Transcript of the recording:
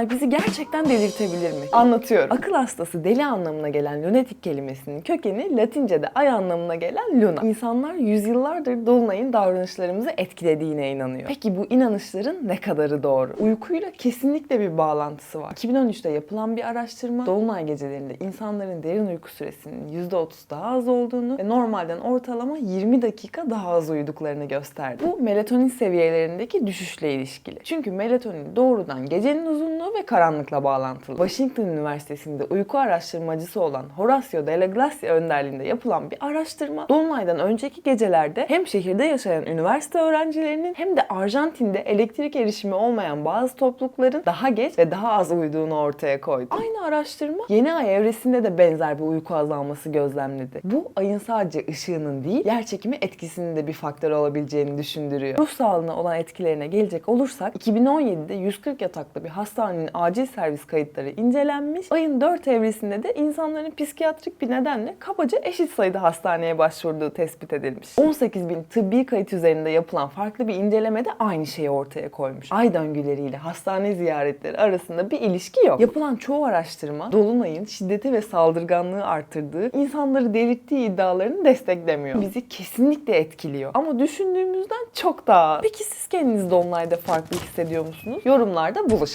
Dolunay bizi gerçekten delirtebilir mi? Anlatıyorum. Akıl hastası deli anlamına gelen lunatik kelimesinin kökeni Latince'de ay anlamına gelen luna. İnsanlar yüzyıllardır Dolunay'ın davranışlarımızı etkilediğine inanıyor. Peki bu inanışların ne kadarı doğru? Uykuyla kesinlikle bir bağlantısı var. 2013'te yapılan bir araştırma Dolunay gecelerinde insanların derin uyku süresinin %30 daha az olduğunu ve normalden ortalama 20 dakika daha az uyuduklarını gösterdi. Bu melatonin seviyelerindeki düşüşle ilişkili. Çünkü melatonin doğrudan gecenin uzunluğu ve karanlıkla bağlantılı. Washington Üniversitesi'nde uyku araştırmacısı olan Horacio de la Gracia önderliğinde yapılan bir araştırma Dolunay'dan önceki gecelerde hem şehirde yaşayan üniversite öğrencilerinin hem de Arjantin'de elektrik erişimi olmayan bazı toplulukların daha geç ve daha az uyuduğunu ortaya koydu. Aynı araştırma yeni ay evresinde de benzer bir uyku azalması gözlemledi. Bu ayın sadece ışığının değil, yer çekimi etkisinin de bir faktör olabileceğini düşündürüyor. Ruh sağlığına olan etkilerine gelecek olursak 2017'de 140 yataklı bir hastanenin acil servis kayıtları incelenmiş. Ayın 4 evresinde de insanların psikiyatrik bir nedenle kabaca eşit sayıda hastaneye başvurduğu tespit edilmiş. 18 bin tıbbi kayıt üzerinde yapılan farklı bir incelemede aynı şeyi ortaya koymuş. Ay döngüleriyle hastane ziyaretleri arasında bir ilişki yok. Yapılan çoğu araştırma Dolunay'ın şiddeti ve saldırganlığı arttırdığı, insanları delirttiği iddialarını desteklemiyor. Bizi kesinlikle etkiliyor. Ama düşündüğümüzden çok daha. Peki siz kendinizi Dolunay'da farklı hissediyor musunuz? Yorumlarda buluşalım.